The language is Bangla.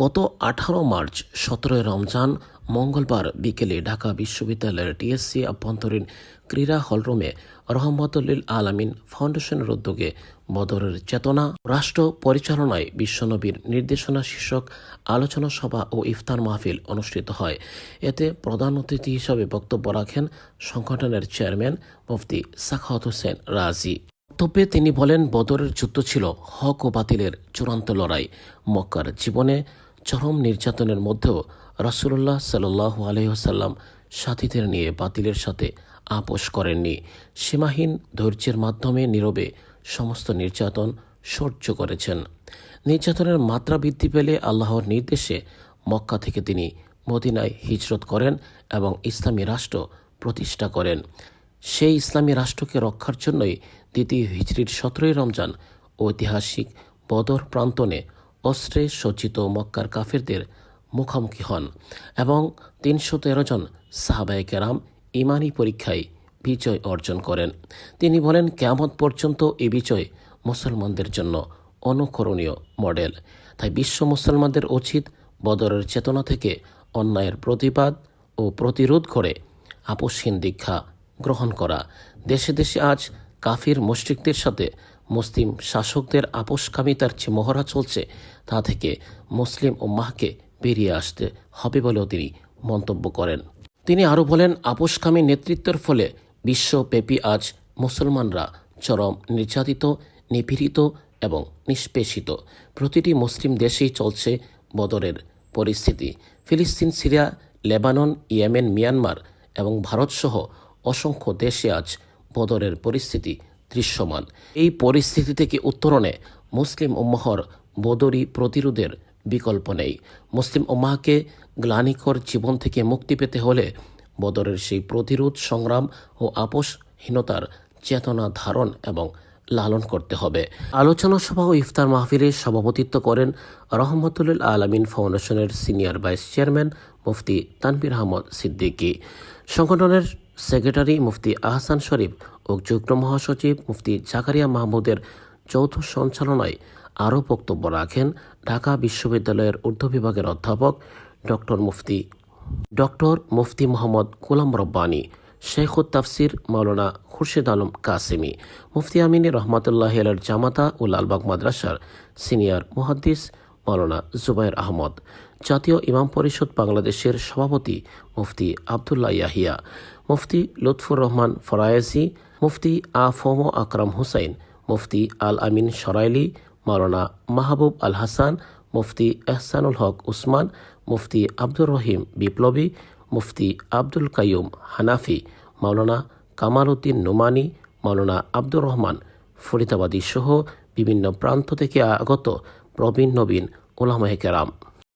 গত আঠারো মার্চ, সতেরোই রমজান, মঙ্গলবার বিকেলে ঢাকা বিশ্ববিদ্যালয়ের টিএসসি আভ্যন্তরীণ ক্রীড়া হলরুমে রহমতুল্লিল আলামিন ফাউন্ডেশনের উদ্যোগে বদরের চেতনা, রাষ্ট্র পরিচালনায় বিশ্বনবীর নির্দেশনা শীর্ষক আলোচনা সভা ও ইফতার মাহফিল অনুষ্ঠিত হয়। এতে প্রধান অতিথি হিসাবে বক্তব্য রাখেন সংগঠনের চেয়ারম্যান মুফতি সাখাওয়াত হোসেন রাজি। বক্তব্যে তিনি বলেন, বদরের যুদ্ধ ছিল হক ও বাতিলের চূড়ান্ত লড়াই। মক্কার জীবনে চরম নির্যাতনের মধ্যেও রাসুল্লাহ সাল্লাহ আলহ্লাম সাথীদের নিয়ে বাতিলের সাথে আপোষ করেননি। সীমাহীন ধৈর্যের মাধ্যমে নীরবে সমস্ত নির্যাতন সহ্য করেছেন। নির্যাতনের মাত্রা বৃদ্ধি পেলে আল্লাহর নির্দেশে মক্কা থেকে তিনি মদিনায় হিজরত করেন এবং ইসলামী রাষ্ট্র প্রতিষ্ঠা করেন। সেই ইসলামী রাষ্ট্রকে রক্ষার জন্যই দ্বিতীয় হিজরির সতেরোই রমজান ঐতিহাসিক বদর প্রান্তনে অস্ত্রে সজ্জিত মক্কার কাফেরদের মুখোমুখি হন এবং তিনশো তেরো জন সাহাবায়ে কেরাম ইমানি পরীক্ষায় বিজয় অর্জন করেন। তিনি বলেন, কেয়ামত পর্যন্ত এই বিজয় মুসলমানদের জন্য অনুকরণীয় মডেল। তাই বিশ্ব মুসলমানদের উচিত বদরের চেতনা থেকে অন্যায়ের প্রতিবাদ ও প্রতিরোধ করে আপোষহীন দীক্ষা গ্রহণ করা। দেশে দেশে আজ কাফির মুশরিকদের সাথে মুসলিম শাসকদের আপোষকামিতার যে মহড়া চলছে, তা থেকে মুসলিম ও মাহকে বেরিয়ে আসতে হবে বলেও তিনি মন্তব্য করেন। তিনি আরও বলেন, আপোষকামী নেতৃত্বের ফলে বিশ্বব্যাপী আজ মুসলমানরা চরম নির্যাতিত, নিপীড়িত এবং নিষ্পেষিত। প্রতিটি মুসলিম দেশেই চলছে বদরের পরিস্থিতি। ফিলিস্তিন, সিরিয়া, লেবানন, ইয়েমেন, মিয়ানমার এবং ভারতসহ অসংখ্য দেশে আজ বদরের পরিস্থিতি দৃশ্যমান। এই পরিস্থিতি থেকে উত্তরণে মুসলিম উম্মাহর বদরি প্রতিরোধের বিকল্প নেই। মুসলিম উম্মাহকে গ্লানিকর জীবন থেকে মুক্তি পেতে হলে বদরের সেই প্রতিরোধ, সংগ্রাম ও আপোষহীনতার চেতনা ধারণ এবং লালন করতে হবে। আলোচনা সভা ও ইফতার মাহফিলে সভাপতিত্ব করেন রহমতুল্লাল আলমিন ফাউন্ডেশনের senior vice chairman Mufti Tanvir Ahmad Siddiqui. সংগঠনের সেক্রেটারি মুফতি আহসান শরীফ ও যুগ্ম মহাসচিব মুফতি জাকারিয়া মাহমুদের যৌথ সঞ্চালনায় আরও বক্তব্য রাখেন ঢাকা বিশ্ববিদ্যালয়ের উর্দু বিভাগের অধ্যাপক ডক্টর মুফতি ডক্টর মুফতি মোহাম্মদ গোলাম রব্বানী শেখুত তাফসির মাওলানা খুরশেদ আলম কাসেমি, মুফতি আমিনী রহমতুল্লাহ জামাতা ও লালবাগ মাদ্রাসার সিনিয়র মুহাদ্দিস মাওলানা জুবাইর আহমদ, জাতীয় ইমাম পরিষদ বাংলাদেশের সভাপতি মুফতি আবদুল্লাহ ইয়াহিয়া, মুফতি লুৎফুর রহমান ফরায়েজি, মুফতি আ ফোম আকরাম হুসাইন, মুফতি আল আমিন সরাইলি, মাওলানা মাহবুব আল হাসান মুফতি এহসানুল হক উসমান, মুফতি আব্দুর রহিম বিপ্লবী, মুফতি আব্দুল কাইয়ুম হানাফি, মাওলানা কামাল উদ্দিন নোমানি, মাওলানা আব্দুর রহমান ফরিদাবাদী সহ বিভিন্ন প্রান্ত থেকে আগত প্রবীণ নবীন ওলামাহ কেরাম।